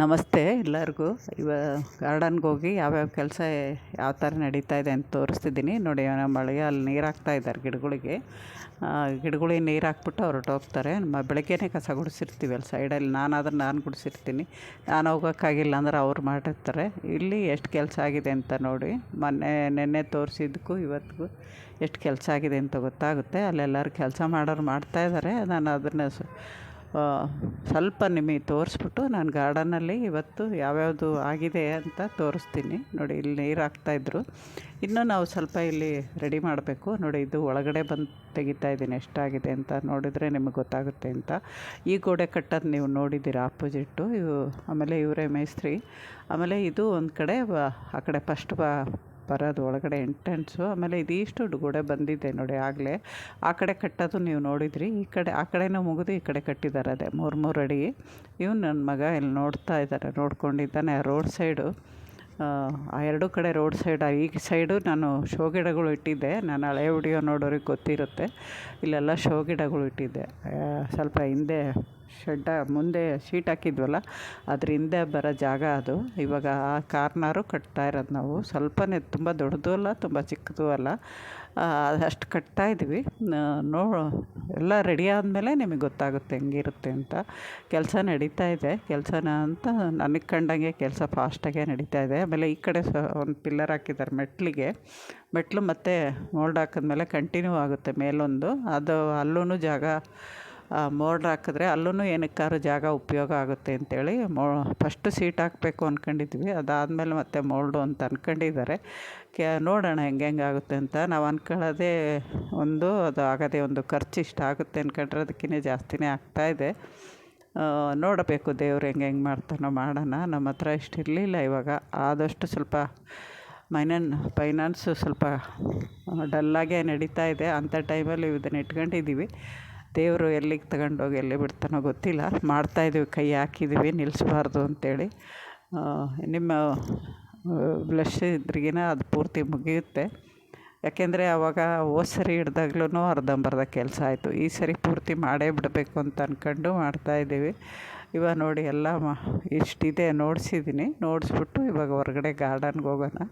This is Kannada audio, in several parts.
ನಮಸ್ತೆ ಎಲ್ಲರಿಗೂ. ಇವ ಗಾರ್ಡನ್ಗೆ ಹೋಗಿ ಯಾವ್ಯಾವ ಕೆಲಸ ಯಾವ ಥರ ನಡೀತಾ ಇದೆ ಅಂತ ತೋರಿಸ್ತಿದ್ದೀನಿ. ನೋಡಿ ನಮ್ಮ ಮಳೆಗೆ ಅಲ್ಲಿ ನೀರು ಹಾಕ್ತಾ ಇದ್ದಾರೆ ಗಿಡಗಳಿಗೆ. ಗಿಡಗಳಿಗೆ ನೀರು ಹಾಕ್ಬಿಟ್ಟು ಹೊರಟೋಗ್ತಾರೆ ಮ, ಬೆಳಗ್ಗೆನೇ ಕಸ ಗುಡಿಸಿರ್ತೀವಿ ಅಲ್ಲಿ ಸೈಡಲ್ಲಿ ನಾನಾದ್ರೆ ನಾನು ಗುಡಿಸಿರ್ತೀನಿ. ನಾನು ಹೋಗೋಕ್ಕಾಗಿಲ್ಲ ಅಂದ್ರೆ ಅವ್ರು ಮಾಡಿರ್ತಾರೆ. ಇಲ್ಲಿ ಎಷ್ಟು ಕೆಲಸ ಆಗಿದೆ ಅಂತ ನೋಡಿ. ಮೊನ್ನೆ, ನೆನ್ನೆ ತೋರಿಸಿದ್ದಕ್ಕೂ ಇವತ್ತಿಗೂ ಎಷ್ಟು ಕೆಲಸ ಆಗಿದೆ ಅಂತ ಗೊತ್ತಾಗುತ್ತೆ. ಅಲ್ಲೆಲ್ಲರೂ ಕೆಲಸ ಮಾಡೋರು ಮಾಡ್ತಾಯಿದ್ದಾರೆ ನಾನು ಅದನ್ನು ಸ್ವಲ್ಪ ನಿಮಗೆ ತೋರಿಸ್ಬಿಟ್ಟು ನಾನು ಗಾರ್ಡನಲ್ಲಿ ಇವತ್ತು ಯಾವ್ಯಾವುದು ಆಗಿದೆ ಅಂತ ತೋರಿಸ್ತೀನಿ. ನೋಡಿ, ಇಲ್ಲಿ ನೀರು ಹಾಕ್ತಾಯಿದ್ರು ಇನ್ನೂ ನಾವು ಸ್ವಲ್ಪ ಇಲ್ಲಿ ರೆಡಿ ಮಾಡಬೇಕು. ನೋಡಿ, ಇದು ಒಳಗಡೆ ಬಂದು ತೆಗಿತಾ ಇದ್ದೀನಿ. ಎಷ್ಟಾಗಿದೆ ಅಂತ ನೋಡಿದರೆ ನಿಮಗೆ ಗೊತ್ತಾಗುತ್ತೆ ಅಂತ. ಈ ಗೋಡೆ ಕಟ್ಟೋದು ನೀವು ನೋಡಿದ್ದೀರ? ಆಪೋಸಿಟ್ಟು ಇವು, ಆಮೇಲೆ ಇವರೇ ಮೇಸ್ತ್ರಿ. ಆಮೇಲೆ ಇದು ಒಂದು ಕಡೆ, ಆ ಕಡೆ ಫಸ್ಟ್ ಬಾ ಬರೋದು ಒಳಗಡೆ ಎಂಟ್ರೆನ್ಸು ಆಮೇಲೆ ಇದಿಷ್ಟು ಗೋಡೆ ಬಂದಿದೆ ನೋಡಿ ಆಗಲೇ. ಆ ಕಡೆ ಕಟ್ಟೋದು ನೀವು ನೋಡಿದ್ರಿ. ಈ ಕಡೆ, ಆ ಕಡೆನೂ ಮುಗಿದು ಈ ಕಡೆ ಕಟ್ಟಿದ್ದಾರೆ ಅದೇ ಮೂರು ಮೂರು ಅಡಿ ಇವ್ನು ನನ್ನ ಮಗ ಇಲ್ಲಿ ನೋಡ್ತಾ ಇದ್ದಾರೆ ನೋಡ್ಕೊಂಡಿದ್ದಾನೆ ರೋಡ್ ಸೈಡು ಆ ಎರಡು ಕಡೆ ರೋಡ್ ಸೈಡ್ ಈ ಸೈಡು ನಾನು ಶೋ ಗಿಡಗಳು ಇಟ್ಟಿದ್ದೆ. ನಾನು ಹಳೆ ವಿಡಿಯೋ ನೋಡೋರಿಗೆ ಗೊತ್ತಿರುತ್ತೆ. ಇಲ್ಲೆಲ್ಲ ಶೋ ಗಿಡಗಳು ಇಟ್ಟಿದ್ದೆ. ಸ್ವಲ್ಪ ಹಿಂದೆ ಶೆಡ್ಡ ಮುಂದೆ ಶೀಟ್ ಹಾಕಿದ್ವಲ್ಲ, ಅದ್ರ ಹಿಂದೆ ಬರೋ ಜಾಗ ಅದು. ಇವಾಗ ಆ ಕಾರ್ನಾರು ಕಟ್ತಾ ಇರೋದು ನಾವು. ಸ್ವಲ್ಪನೇ, ತುಂಬ ದೊಡ್ಡದೂ ಅಲ್ಲ, ತುಂಬ ಚಿಕ್ಕದು ಅಲ್ಲ. ಅಷ್ಟು ಕಟ್ತಾ ಇದ್ವಿ. ನೋ ಎಲ್ಲ ರೆಡಿ ಆದಮೇಲೆ ನಿಮಗೆ ಗೊತ್ತಾಗುತ್ತೆ ಹೆಂಗಿರುತ್ತೆ ಅಂತ. ಕೆಲಸ ನಡೀತಾ ಇದೆ. ಕೆಲಸನ ಅಂತ ನನಗೆ ಕಂಡಂಗೆ ಕೆಲಸ ಫಾಸ್ಟಾಗೆ ನಡೀತಾ ಇದೆ. ಆಮೇಲೆ ಈ ಕಡೆ ಸ, ಒಂದು ಪಿಲ್ಲರ್ ಹಾಕಿದ್ದಾರೆ ಮೆಟ್ಲಿಗೆ. ಮೆಟ್ಲು ಮತ್ತು ಮೋಲ್ಡ್ ಹಾಕಿದ್ಮೇಲೆ ಕಂಟಿನ್ಯೂ ಆಗುತ್ತೆ ಮೇಲೊಂದು. ಅದು ಅಲ್ಲೂ ಜಾಗ ಮೋಲ್ಡ್ ಹಾಕಿದ್ರೆ ಅಲ್ಲೂ ಏನಕ್ಕಾದ್ರು ಜಾಗ ಉಪಯೋಗ ಆಗುತ್ತೆ ಅಂತೇಳಿ ಮೋ ಫಸ್ಟು ಸೀಟ್ ಹಾಕಬೇಕು ಅಂದ್ಕೊಂಡಿದ್ವಿ ಅದಾದಮೇಲೆ ಮತ್ತೆ ಮೋಲ್ಡು ಅಂತ ಅಂದ್ಕೊಂಡಿದ್ದಾರೆ ಕೆ ನೋಡೋಣ ಹೆಂಗೆ ಹೆಂಗೆ ಆಗುತ್ತೆ ಅಂತ. ನಾವು ಅಂದ್ಕೊಳ್ಳೋದೇ ಒಂದು, ಅದು ಆಗೋದೇ ಒಂದು ಖರ್ಚು ಇಷ್ಟು ಆಗುತ್ತೆ ಅಂದ್ಕೊಂಡ್ರೆ ಅದಕ್ಕಿಂತ ಜಾಸ್ತಿನೇ ಆಗ್ತಾಯಿದೆ ನೋಡಬೇಕು ದೇವ್ರು ಹೆಂಗೆ ಹೆಂಗೆ ಮಾಡ್ತಾನೋ ಮಾಡೋಣ. ನಮ್ಮ ಹತ್ರ ಇಷ್ಟು ಇರಲಿಲ್ಲ ಇವಾಗ. ಆದಷ್ಟು ಸ್ವಲ್ಪ ಮೈನನ್, ಫೈನಾನ್ಸು ಸ್ವಲ್ಪ ಡಲ್ಲಾಗೇ ನಡೀತಾ ಇದೆ. ಅಂಥ ಟೈಮಲ್ಲಿ ಇದನ್ನು ಇಟ್ಕೊಂಡಿದ್ದೀವಿ. ದೇವರು ಎಲ್ಲಿಗೆ ತಗೊಂಡೋಗಿ ಎಲ್ಲಿ ಬಿಡ್ತಾನೋ ಗೊತ್ತಿಲ್ಲ. ಮಾಡ್ತಾಯಿದ್ದೀವಿ ಕೈ ಹಾಕಿದ್ದೀವಿ ನಿಲ್ಲಿಸ್ಬಾರ್ದು ಅಂತೇಳಿ. ನಿಮ್ಮ ಬ್ಲಷ್ ಇದ್ರಿಗಿನ ಅದು ಪೂರ್ತಿ ಮುಗಿಯುತ್ತೆ. ಯಾಕೆಂದರೆ ಆವಾಗ ಹೋದ ಸರಿ ಹಿಡ್ದಾಗ್ಲೂ ಅರ್ಧಂಬರ್ಧ ಕೆಲಸ ಆಯಿತು. ಈ ಸರಿ ಪೂರ್ತಿ ಮಾಡೇ ಬಿಡಬೇಕು ಅಂತ ಅಂದ್ಕೊಂಡು ಮಾಡ್ತಾಯಿದ್ದೀವಿ ಇವಾಗ ನೋಡಿ, ಎಲ್ಲ ಮ, ಇಷ್ಟಿದೆ ನೋಡಿಸಿದ್ದೀನಿ ನೋಡಿಸ್ಬಿಟ್ಟು ಇವಾಗ ಹೊರಗಡೆ ಗಾರ್ಡನ್ಗೆ ಹೋಗೋಣ.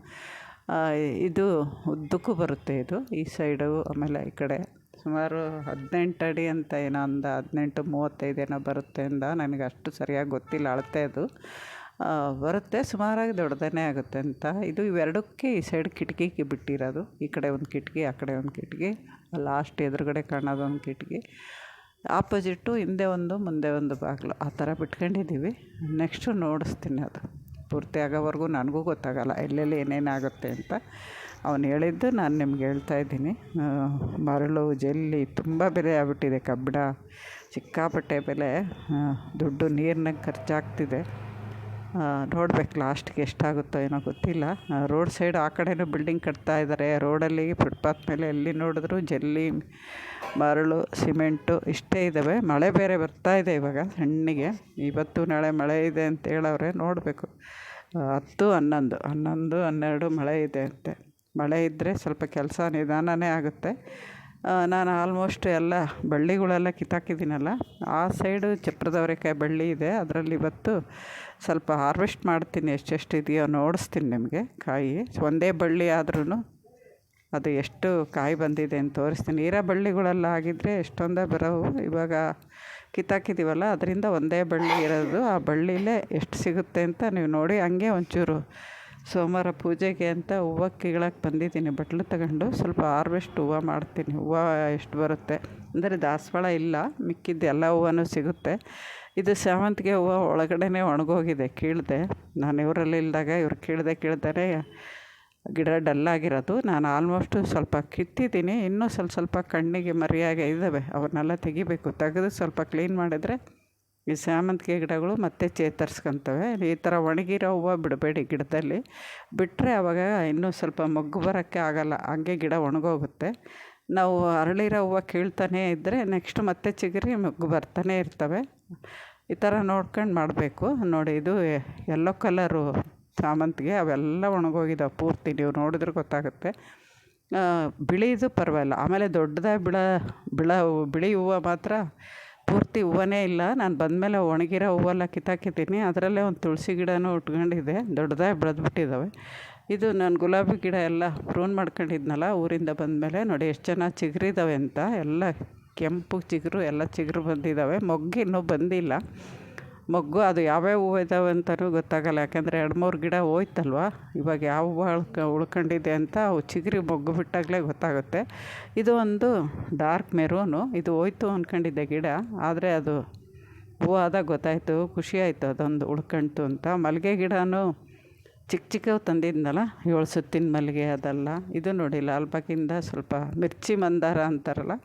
ಇದು ಉದ್ದಕ್ಕೂ ಬರುತ್ತೆ ಇದು. ಈ ಸೈಡು, ಆಮೇಲೆ ಈ ಕಡೆ. ಸುಮಾರು ಹದಿನೆಂಟು ಅಡಿ ಅಂತ ಏನೋ ಅಂದ ಹದಿನೆಂಟು, ಮೂವತ್ತೈದು ಏನೋ ಬರುತ್ತೆ ಅಂದ ನನಗೆ ಅಷ್ಟು ಸರಿಯಾಗಿ ಗೊತ್ತಿಲ್ಲ ಅಳತೆದು ಬರುತ್ತೆ, ಸುಮಾರಾಗಿ ದೊಡ್ಡದೇ ಆಗುತ್ತೆ ಅಂತ. ಇದು ಇವೆರಡಕ್ಕೆ ಈ ಸೈಡ್ ಕಿಟಕಿಗೆ ಬಿಟ್ಟಿರೋದು. ಈ ಕಡೆ ಒಂದು ಕಿಟಕಿ, ಆ ಕಡೆ ಒಂದು ಕಿಟಕಿ ಲಾಸ್ಟ್ ಎದುರುಗಡೆ ಕಾಣೋದೊಂದು ಕಿಟಕಿ. ಆಪೋಸಿಟ್ಟು ಹಿಂದೆ ಒಂದು, ಮುಂದೆ ಒಂದು ಬಾಗಿಲು. ಆ ಥರ ಬಿಟ್ಕೊಂಡಿದ್ದೀವಿ. ನೆಕ್ಸ್ಟು ನೋಡಿಸ್ತೀನಿ ಅದು. ಪೂರ್ತಿ ಆಗೋವರೆಗೂ ನನಗೂ ಗೊತ್ತಾಗೋಲ್ಲ, ಎಲ್ಲೆಲ್ಲಿ ಏನೇನಾಗುತ್ತೆ ಅಂತ. ಅವನು ಹೇಳಿದ್ದು ನಾನು ನಿಮ್ಗೆ ಹೇಳ್ತಾ ಇದ್ದೀನಿ. ಮರಳು ಜಲ್ಲಿ ತುಂಬ ಬೆಲೆ ಆಗ್ಬಿಟ್ಟಿದೆ ಕಬ್ಬಿಣ. ಸಿಕ್ಕಾಪಟ್ಟೆ ಬೆಲೆ. ದುಡ್ಡು ನೀರಿನಾಗ ಖರ್ಚಾಗ್ತಿದೆ. ನೋಡ್ಬೇಕು ಲಾಸ್ಟ್ಗೆ ಎಷ್ಟಾಗುತ್ತೋ ಏನೋ ಗೊತ್ತಿಲ್ಲ. ರೋಡ್ ಸೈಡ್ ಆ ಕಡೆಯೂ ಬಿಲ್ಡಿಂಗ್ ಕಟ್ತಾ ಇದ್ದಾರೆ ರೋಡಲ್ಲಿ ಫುಟ್ಪಾತ್ ಮೇಲೆ ಎಲ್ಲಿ ನೋಡಿದ್ರು ಜಲ್ಲಿ, ಮರಳು, ಸಿಮೆಂಟು ಇಷ್ಟೇ ಇದ್ದಾವೆ ಮಳೆ ಬೇರೆ ಬರ್ತಾ ಇದೆ ಇವಾಗ ಸಣ್ಣಗೆ. ಇವತ್ತು ನಾಳೆ ಮಳೆ ಇದೆ ಅಂತ ಹೇಳವ್ರೆ, ನೋಡಬೇಕು. ಹತ್ತು, ಹನ್ನೊಂದು ಹನ್ನೊಂದು, ಹನ್ನೆರಡು ಮಳೆ ಇದೆ ಅಂತೆ. ಮಳೆ ಇದ್ದರೆ ಸ್ವಲ್ಪ ಕೆಲಸ ನಿಧಾನವೇ ಆಗುತ್ತೆ. ನಾನು ಆಲ್ಮೋಸ್ಟ್ ಎಲ್ಲ ಬಳ್ಳಿಗಳೆಲ್ಲ ಕಿತ್ತಾಕಿದ್ದೀನಲ್ಲ. ಆ ಸೈಡು ಚಪ್ರದವರೆಕಾಯಿ ಬಳ್ಳಿ ಇದೆ. ಅದರಲ್ಲಿ ಇವತ್ತು ಸ್ವಲ್ಪ ಹಾರ್ವೆಸ್ಟ್ ಮಾಡ್ತೀನಿ. ಎಷ್ಟೆಷ್ಟು ಇದೆಯೋ ನೋಡಿಸ್ತೀನಿ ನಿಮಗೆ ಕಾಯಿ. ಒಂದೇ ಬಳ್ಳಿ ಆದ್ರೂ ಅದು ಎಷ್ಟು ಕಾಯಿ ಬಂದಿದೆ ಅಂತ ತೋರಿಸ್ತೀನಿ. ಇರೋ ಬಳ್ಳಿಗಳೆಲ್ಲ ಆಗಿದ್ದರೆ ಎಷ್ಟೊಂದೇ ಬರೋವು. ಇವಾಗ ಕಿತ್ತಾಕಿದ್ದೀವಲ್ಲ ಅದರಿಂದ ಒಂದೇ ಬಳ್ಳಿ ಇರೋದು. ಆ ಬಳ್ಳಿಲೇ ಎಷ್ಟು ಸಿಗುತ್ತೆ ಅಂತ ನೀವು ನೋಡಿ, ಹಂಗೆ ಒಂಚೂರು ಸೋಮವಾರ ಪೂಜೆಗೆ ಅಂತ ಹೂವು ಕೀಳಕ್ಕೆ ಬಂದಿದ್ದೀನಿ. ಬಟ್ಲು ತಗೊಂಡು ಸ್ವಲ್ಪ ಹಾರ್ವೆಸ್ಟ್ ಹೂವು ಮಾಡ್ತೀನಿ. ಹೂವು ಎಷ್ಟು ಬರುತ್ತೆ? ಅಂದರೆ ದಾಸವಾಳ ಇಲ್ಲ, ಮಿಕ್ಕಿದ್ದು ಎಲ್ಲ ಹೂವನೂ ಸಿಗುತ್ತೆ. ಇದು ಸೇವಂತಿಗೆ ಹೂವು ಒಳಗಡೆನೇ ಒಣಗೋಗಿದೆ, ಕೀಳಿದೆ. ನಾನು ಇವರಲ್ಲಿ ಇಲ್ದಾಗ ಇವ್ರು ಕೀಳ್ದೆ ಕೀಳ್ತಾರೆ. ಗಿಡ ಡಲ್ಲಾಗಿರೋದು ನಾನು ಆಲ್ಮೋಸ್ಟು ಸ್ವಲ್ಪ ಕಿತ್ತಿದ್ದೀನಿ. ಇನ್ನೂ ಸ್ವಲ್ಪ ಸ್ವಲ್ಪ ಕಣ್ಣಿಗೆ ಮರಿಯಾಗೆ ಇದ್ದಾವೆ. ಅವನ್ನೆಲ್ಲ ತೆಗಿಬೇಕು. ತೆಗೆದು ಸ್ವಲ್ಪ ಕ್ಲೀನ್ ಮಾಡಿದರೆ ಈ ಸೇವಂತಿಗೆ ಗಿಡಗಳು ಮತ್ತೆ ಚೇತರಿಸ್ಕೊತವೆ. ಈ ಥರ ಒಣಗಿರೋ ಹೂವು ಬಿಡಬೇಡಿ ಗಿಡದಲ್ಲಿ. ಬಿಟ್ಟರೆ ಆವಾಗ ಇನ್ನೂ ಸ್ವಲ್ಪ ಮೊಗ್ಗು ಬರೋಕ್ಕೆ ಆಗೋಲ್ಲ. ಹಂಗೆ ಗಿಡ ಒಣಗೋಗುತ್ತೆ. ನಾವು ಅರಳಿರೋ ಹೂವು ಕೀಳ್ತಾನೇ ಇದ್ದರೆ ನೆಕ್ಸ್ಟ್ ಮತ್ತೆ ಚಿಗುರಿ ಮೊಗ್ಗು ಬರ್ತಾನೆ ಇರ್ತವೆ. ಈ ಥರ ನೋಡ್ಕೊಂಡು ಮಾಡಬೇಕು. ನೋಡಿ, ಇದು ಎಲ್ಲೋ ಕಲರು ಸಾಮಂತಿಗೆ ಅವೆಲ್ಲ ಒಣಗೋಗಿದ್ದಾವೆ ಪೂರ್ತಿ. ನೀವು ನೋಡಿದ್ರೆ ಗೊತ್ತಾಗುತ್ತೆ. ಬಿಳಿದು ಪರವಾಗಿಲ್ಲ. ಆಮೇಲೆ ದೊಡ್ಡದಾಗಿ ಬಿಳ ಬಿಳ ಬಿಳಿ ಹೂವು ಮಾತ್ರ ಪೂರ್ತಿ ಹೂವನೇ ಇಲ್ಲ. ನಾನು ಬಂದಮೇಲೆ ಒಣಗಿರೋ ಹೂವೆಲ್ಲ ಕಿತ್ತಾಕಿದ್ದೀನಿ. ಅದರಲ್ಲೇ ಒಂದು ತುಳಸಿ ಗಿಡನೂ ಉಟ್ಕೊಂಡಿದೆ ದೊಡ್ಡದಾಗಿ ಬೆಳೆದ್ಬಿಟ್ಟಿದ್ದಾವೆ ಇದು ನಾನು ಗುಲಾಬಿ ಗಿಡ ಎಲ್ಲ ಪ್ರೂನ್ ಮಾಡ್ಕೊಂಡಿದ್ನಲ್ಲ, ಊರಿಂದ ಬಂದಮೇಲೆ ನೋಡಿ ಎಷ್ಟು ಚೆನ್ನಾಗಿ ಚಿಗುರಿದ್ದಾವೆ ಅಂತ. ಎಲ್ಲ ಕೆಂಪು ಚಿಗುರು, ಎಲ್ಲ ಚಿಗುರು ಬಂದಿದ್ದಾವೆ ಮೊಗ್ಗಿನ್ನೂ ಬಂದಿಲ್ಲ. ಮೊಗ್ಗು, ಅದು ಯಾವ್ಯಾವ ಹೂವು ಇದ್ದಾವೆ ಅಂತಲೂ ಗೊತ್ತಾಗಲ್ಲ. ಯಾಕೆಂದರೆ ಎರಡು ಮೂರು ಗಿಡ ಹೋಯ್ತಲ್ವ? ಇವಾಗ ಯಾವ ಹೂವು ಉಳ್ಕ ಉಳ್ಕೊಂಡಿದೆ ಅಂತ ಅವು ಚಿಗುರಿ ಮೊಗ್ಗು ಬಿಟ್ಟಾಗಲೇ ಗೊತ್ತಾಗುತ್ತೆ. ಇದು ಒಂದು ಡಾರ್ಕ್ ಮೆರೂನು. ಇದು ಹೋಯ್ತು ಅಂದ್ಕೊಂಡಿದ್ದೆ ಗಿಡ. ಆದರೆ ಅದು ಹೂವು ಆದಾಗ ಗೊತ್ತಾಯಿತು, ಖುಷಿ ಆಯಿತು ಅದೊಂದು ಉಳ್ಕೊಂತು ಅಂತ. ಮಲ್ಲಿಗೆ ಗಿಡನೂ ಚಿಕ್ಕ ಚಿಕ್ಕವು ತಂದಿದ್ನಲ್ಲ, ಏಳು ಸುತ್ತಿನ ಮಲ್ಲಿಗೆ ಅದೆಲ್ಲ. ಇದು ನೋಡಿ ಲಾಲ್ಬಾಗಿಂದ ಸ್ವಲ್ಪ ಮಿರ್ಚಿ ಮಂದಾರ ಅಂತಾರಲ್ಲ.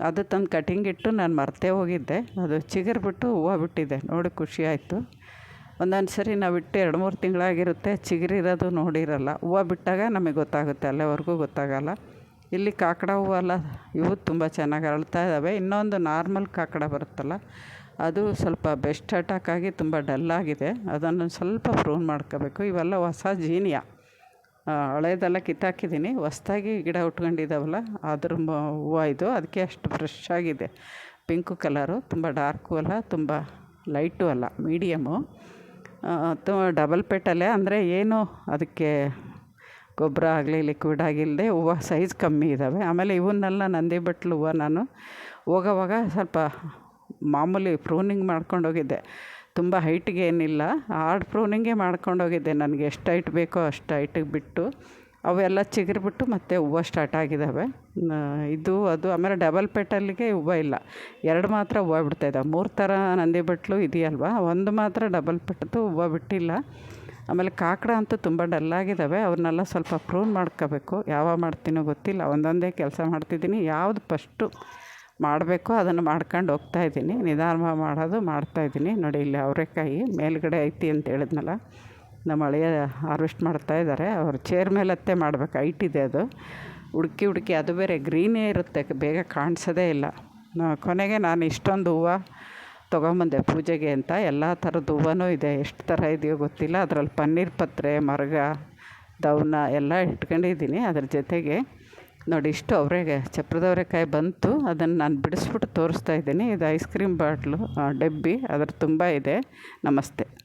ಅದು ತಂದು ಕಟಿಂಗ್ ಇಟ್ಟು ನಾನು ಮರ್ತೇ ಹೋಗಿದ್ದೆ. ಅದು ಚಿಗುರು ಬಿಟ್ಟು ಹೂವು ಬಿಟ್ಟಿದೆ. ನೋಡಿ ಖುಷಿ ಆಯಿತು. ಒಂದೊಂದು ಸರಿ ನಾವು ಇಟ್ಟು ಎರಡು ಮೂರು ತಿಂಗಳಾಗಿರುತ್ತೆ. ಚಿಗುರಿರೋದು ನೋಡಿರಲ್ಲ. ಹೂವು ಬಿಟ್ಟಾಗ ನಮಗೆ ಗೊತ್ತಾಗುತ್ತೆ. ಅಲ್ಲೇವರೆಗೂ ಗೊತ್ತಾಗಲ್ಲ. ಇಲ್ಲಿ ಕಾಕಡ ಹೂವೆಲ್ಲ ಇವು ತುಂಬ ಚೆನ್ನಾಗಿ ಅರಳ್ತಾ ಇದ್ದಾವೆ. ಇನ್ನೊಂದು ನಾರ್ಮಲ್ ಕಾಕಡ ಬರುತ್ತಲ್ಲ. ಅದು ಸ್ವಲ್ಪ ಬೆಸ್ಟ್ ಅಟ್ಯಾಕ್ ಆಗಿ ತುಂಬ ಡಲ್ಲಾಗಿದೆ. ಅದನ್ನು ಸ್ವಲ್ಪ ಪ್ರೂನ್ ಮಾಡ್ಕೋಬೇಕು. ಇವೆಲ್ಲ ಹೊಸ ಜೀನಿಯ. ಹಳೇದೆಲ್ಲ ಕಿತ್ತಾಕಿದ್ದೀನಿ. ಹೊಸ್ದಾಗಿ ಗಿಡ ಉಟ್ಕೊಂಡಿದ್ದಾವಲ್ಲ, ಅದ್ರ ಮ, ಹೂವು ಇದು. ಅದಕ್ಕೆ ಅಷ್ಟು ಫ್ರೆಶ್ ಆಗಿದೆ. ಪಿಂಕು ಕಲರು ತುಂಬ ಡಾರ್ಕು ಅಲ್ಲ, ತುಂಬ ಲೈಟು ಅಲ್ಲ ಮೀಡಿಯಮ್ಮು ತು ಡಬಲ್ ಪೆಟಲೆ ಅಂದರೆ ಏನು, ಅದಕ್ಕೆ ಗೊಬ್ಬರ ಆಗಲಿ ಲಿಕ್ವಿಡ್ ಆಗಿಲ್ಲದೆ ಹೂವು ಸೈಜ್ ಕಮ್ಮಿ ಇದ್ದಾವೆ ಆಮೇಲೆ ಇವನ್ನೆಲ್ಲ ನಂದಿ ಬಟ್ಲು ಹೂವು ನಾನು ಹೋಗೋವಾಗ ಸ್ವಲ್ಪ ಮಾಮೂಲಿ ಪ್ರೂನಿಂಗ್ ಮಾಡ್ಕೊಂಡೋಗಿದ್ದೆ. ತುಂಬ ಹೈಟಿಗೆ ಏನಿಲ್ಲ, ಹಾರ್ಡ್ ಪ್ರೂನಿಂಗೇ ಮಾಡ್ಕೊಂಡೋಗಿದ್ದೆ ನನಗೆ. ಎಷ್ಟು ಹೈಟ್ ಬೇಕೋ ಅಷ್ಟು ಹೈಟಿಗೆ ಬಿಟ್ಟು, ಅವೆಲ್ಲ ಚಿಗುರಿಬಿಟ್ಟು ಮತ್ತೆ ಹೂವು ಸ್ಟಾರ್ಟ್ ಆಗಿದ್ದಾವೆ ಇದು, ಅದು ಆಮೇಲೆ ಡಬಲ್ ಪೆಟಲ್ಲಿಗೆ ಹೂವು ಇಲ್ಲ. ಎರಡು ಮಾತ್ರ ಹೂವು ಬಿಡ್ತಾಯಿದ್ದಾವೆ ಮೂರು ಥರ ನಂದಿ ಬಟ್ಲು ಇದೆಯಲ್ವ? ಒಂದು ಮಾತ್ರ ಡಬಲ್ ಪೆಟ್ಟದ್ದು ಹೂವು ಬಿಟ್ಟಿಲ್ಲ. ಆಮೇಲೆ ಕಾಕಡ ಅಂತೂ ತುಂಬ ಡಲ್ಲಾಗಿದ್ದಾವೆ ಅವ್ರನ್ನೆಲ್ಲ ಸ್ವಲ್ಪ ಪ್ರೂನ್ ಮಾಡ್ಕೋಬೇಕು. ಯಾವಾಗ ಮಾಡ್ತೀನೋ ಗೊತ್ತಿಲ್ಲ. ಒಂದೊಂದೇ ಕೆಲಸ ಮಾಡ್ತಿದ್ದೀನಿ. ಯಾವುದು ಫಸ್ಟು ಮಾಡಬೇಕು, ಅದನ್ನು ಮಾಡ್ಕೊಂಡು ಹೋಗ್ತಾ ಇದ್ದೀನಿ. ನಿಧಾನ ಮಾಡೋದು ಮಾಡ್ತಾಯಿದ್ದೀನಿ ನೋಡಿ, ಇಲ್ಲಿ ಅವರೆಕಾಯಿ ಮೇಲುಗಡೆ ಐತಿ ಅಂತ ಹೇಳಿದ್ನಲ್ಲ. ನಮ್ಮ ಹಳೆಯ ಹಾರ್ವೆಸ್ಟ್ ಮಾಡ್ತಾ ಇದ್ದಾರೆ. ಅವ್ರು ಚೇರ್ ಮೇಲೆ ಅತ್ತೆ ಮಾಡ್ಬೇಕು ಇದೆ ಅದು. ಹುಡುಕಿ ಹುಡುಕಿ ಅದು ಬೇರೆ ಗ್ರೀನೇ ಇರುತ್ತೆ. ಬೇಗ ಕಾಣಿಸೋದೇ ಇಲ್ಲ. ಕೊನೆಗೆ ನಾನು ಇಷ್ಟೊಂದು ಹೂವು ತೊಗೊಂಬಂದೆ ಪೂಜೆಗೆ ಅಂತ. ಎಲ್ಲ ಥರದ ಹೂವನೂ ಇದೆ. ಎಷ್ಟು ಥರ ಇದೆಯೋ ಗೊತ್ತಿಲ್ಲ. ಅದರಲ್ಲಿ ಪನ್ನೀರ್ ಪತ್ರೆ, ಮರಗ ದವನ ಎಲ್ಲ ಇಟ್ಕೊಂಡಿದ್ದೀನಿ. ಅದ್ರ ಜೊತೆಗೆ ನೋಡಿ, ಇಷ್ಟು ಅವರೆಗೆ ಚಪ್ರದ ಅವರೆಕಾಯಿ ಬಂತು. ಅದನ್ನು ನಾನು ಬಿಡಿಸ್ಬಿಟ್ಟು ತೋರಿಸ್ತಾ ಇದ್ದೀನಿ. ಇದು ಐಸ್ ಕ್ರೀಮ್ ಬಾಟ್ಲು ಡಬ್ಬಿ. ಅದ್ರ ತುಂಬ ಇದೆ. ನಮಸ್ತೆ.